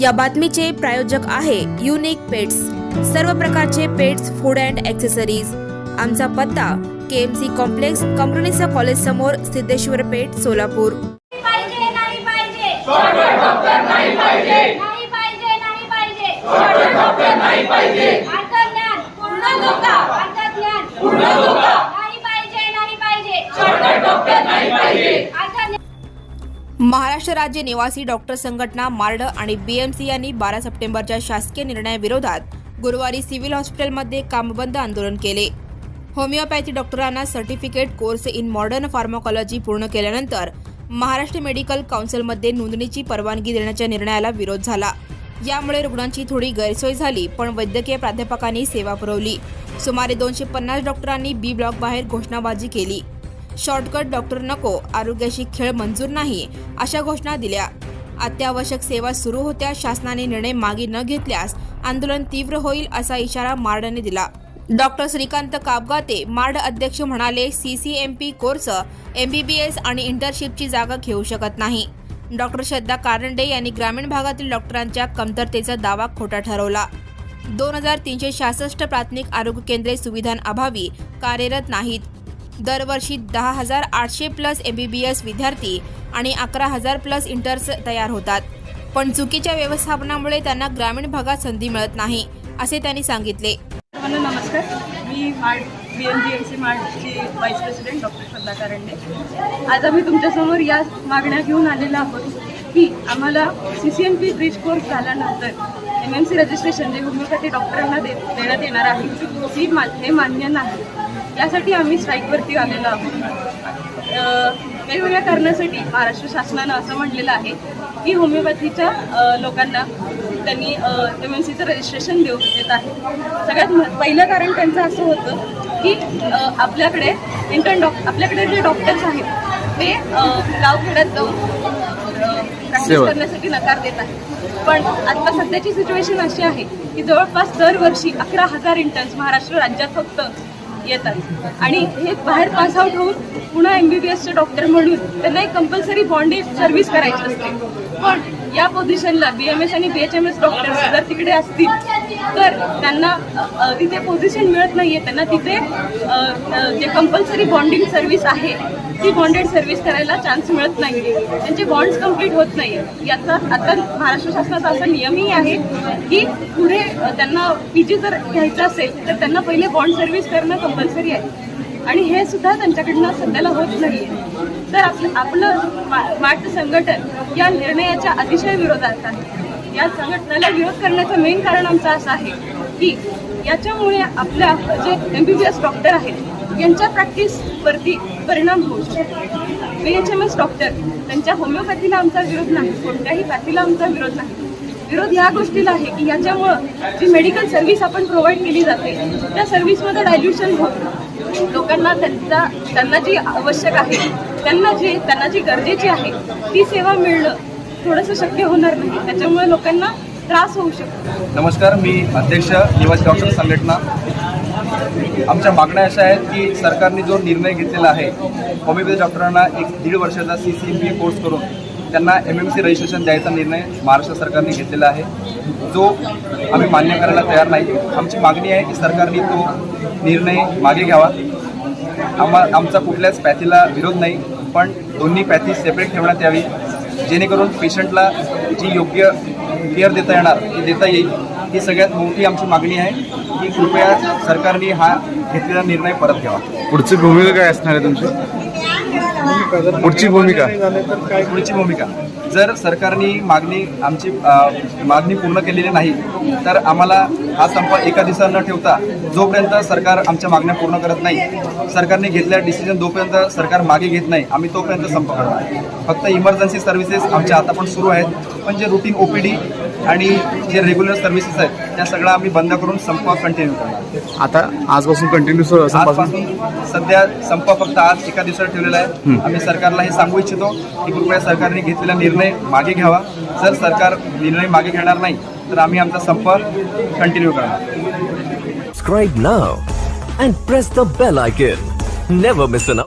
या बातमीचे प्रायोजक आहे युनिक पेट्स सर्व प्रकारचे पेट्स फूड अँड ॲक्सेसरीज आमचा पत्ता K M C complex Kamarunnisa college Siddheshwar Siddheshwar पेठ सोलापूर. पाहिजे नाही पाहिजे. नाही पाहिजे. नाही पाहिजे नाही पाहिजे. नाही पाहिजे. अर्थज्ञान पूर्ण महाराष्ट्र राज्य निवासी डॉक्टर संघटना मार्ड आणि बीएमसी यांनी बारा सप्टेंबरच्या शासकीय निर्णयाविरोधात गुरुवारी सिव्हिल हॉस्पिटलमध्ये कामबंद आंदोलन केले. होमिओपॅथी डॉक्टरांना certificate course in modern pharmacology पूर्ण केल्यानंतर महाराष्ट्र मेडिकल काउन्सिलमध्ये नोंदणीची परवानगी देण्याच्या निर्णयाला विरोध झाला. यामुळे रुग्णांची थोडी गैरसोय झाली पण वैद्यकीय प्राध्यापकांनी सेवा पुरवली. सुमारे दोनशे पन्नास डॉक्टरांनी बी ब्लॉक बाहेर घोषणाबाजी केली. शॉर्टकट डॉक्टर नको आरोग्याशी खेळ मंजूर नाही अशा घोषणा दिल्या. अत्यावश्यक सेवा सुरू होत्या शासनाने निर्णय मागे न घेतल्यास आंदोलन तीव्र होईल असा इशारा मार्डने दिला. डॉक्टर श्रीकांत कापगाते मार्ड अध्यक्ष म्हणाले सीसीएमपी कोर्स एमबीबीएस आणि इंटर्नशिपची जागा घेऊ शकत नाही. डॉक्टर श्रद्धा कारंडे यांनी ग्रामीण भागातील डॉक्टरांच्या कमतरतेचा दावा खोटा ठरवला. दोन हजार तीनशे सहासष्ट प्राथमिक आरोग्य केंद्रे सुविधांअभावी कार्यरत नाहीत. दरवर्षी दहा हजार आठशे plus A B B S विद्यार्थी आणि अकरा हजार प्लस इंटर्स तयार होतात. पण चुकीच्या व्यवस्थापनामुळे त्यांना ग्रामीण भागात संधी मिळत नाही असे त्यांनी सांगितले. सर्वांना नमस्कार. मी MARD B J G M C मार्डची vice president doctor Shraddha Karande आज आम्ही तुमच्यासमोर या मागण्या घेऊन आलेलो आहोत की आम्हाला C C M P bridge course झाल्यानंतर एम एम सी रजिस्ट्रेशन जे होमिओपॅथी डॉक्टरांना दे देण्यात येणार आहे ही मा हे मान्य नाही. यासाठी आम्ही स्ट्राईकवरती आलेलो आहोत. वेगवेगळ्या कारणासाठी महाराष्ट्र शासनानं असं म्हटलेलं आहे की होमिओपॅथीच्या लोकांना त्यांनी एम एन सीचं रजिस्ट्रेशन देऊ देत आहे. सगळ्यात पहिलं कारण त्यांचं असं होतं की आपल्याकडे इंटर्न डॉक आपल्याकडे जे डॉक्टर्स आहेत ते गावखेड्यात जाऊन प्रॅक्टिस करण्यासाठी नकार देत आहेत. पण आता सध्याची सिच्युएशन अशी आहे की जवळपास दरवर्षी अकरा हजार इंटर्न्स महाराष्ट्र राज्यात फक्त येतात आणि हे बाहेर पास आउट होऊन पुन्हा एम बी बी एसचे डॉक्टर म्हणून त्यांना एक कंपल्सरी बॉन्डेड सर्व्हिस करायची असते. पण या पोझिशनला बी एम एस आणि B H M S doctors जर तिकडे असतील तर त्यांना तिथे पोझिशन मिळत नाहीये. त्यांना तिथे जे कंपल्सरी बॉन्डिंग सर्व्हिस आहे ती बॉन्डेड सर्व्हिस करायला चान्स मिळत नाही त्यांचे बॉन्ड्स कंप्लीट होत नाही याचा आता महाराष्ट्र शासनाचा असा नियमही आहे की पुढे त्यांना पी जी जर घ्यायचं असेल तर त्यांना पहिले बॉन्ड सर्व्हिस करणं कंपल्सरी आहे. आणि हे सुद्धा त्यांच्याकडनं सध्याला होत नाही तर आपलं आपलं मा- माट संघटन या निर्णयाच्या अतिशय विरोधात आहे. या संघटनेला विरोध करण्याचं मेन कारण आमचं असं आहे की याच्यामुळे आपल्या जे M B B S doctor आहेत यांच्या प्रॅक्टिसवरती परिणाम होऊ शकतो. B H M S doctor त्यांच्या होमिओपॅथीला आमचा विरोध नाही कोणत्याही पॅथीला आमचा विरोध नाही. विरोध या गोष्टीला आहे की याच्यामुळं जी मेडिकल सर्व्हिस आपण प्रोव्हाइड केली जाते त्या सर्व्हिसमध्ये डायल्युशन होतं लोकांना त्यांचा त्यांना जी आवश्यक आहे त्यांना जे त्यांना जी गरजेची आहे ती सेवा मिळणं थोडंसं शक्य होणार नाही. त्याच्यामुळे लोकांना त्रास होऊ शकतो. नमस्कार मी अध्यक्ष निवासी डॉक्टर संघटना आमच्या मागण्या अशा आहेत की सरकारने जो निर्णय घेतलेला आहे होमिओपॅथी डॉक्टरांना एक दीड वर्षाचा C C M P course करून त्यांना एम एम सी रजिस्ट्रेशन द्यायचा निर्णय महाराष्ट्र सरकारने घेतलेला आहे. जो आम्ही मान्य करायला तयार नाही. आमची मागणी आहे की सरकारने तो निर्णय मागे घ्यावा. आम्हा आमचा कुठल्याच पॅथीला विरोध नाही पण दोन्ही पॅथी सेपरेट ठेवण्यात यावी. जेणेकरून पेशंटला जी योग्य केअर देता येणार ती देता येईल ही सगळ्यात मोठी आमची मागणी आहे. की कृपया सरकारने हा घेतलेला निर्णय परत घ्यावा. पुढची भूमिका काय असणार आहे तुमची? पुढची भूमिका. पुढची भूमिका. जर सरकारने मागणी आमची मागणी पूर्ण केलेली नाही तर आम्हाला हा संप एका दिवसात न ठेवता जोपर्यंत सरकार आमच्या मागण्या पूर्ण करत नाही सरकारने घेतलेला डिसिजन जोपर्यंत सरकार मागे घेत नाही आम्ही तोपर्यंत संप करणार. फक्त इमर्जन्सी सर्व्हिसेस आमच्या आता पण सुरू आहेत पण जे रुटीन ओ पी डी आणि जे रेग्युलर सर्व्हिसेस आहेत त्या सगळ्या आम्ही बंद करून संप कंटिन्यू करणार. आता आजपासून कंटिन्यू आजपासून सध्या संप फक्त आज एका दिवसात ठेवलेला आहे. आम्ही सरकारला हे सांगू इच्छितो की कृपया सरकारने घेतलेला निर्णय मागे घ्यावा. जर सरकार निर्णय मागे घेणार नाही तर आम्ही आमचा संप कंटिन्यू करणार. Subscribe now and press the bell icon. Never miss an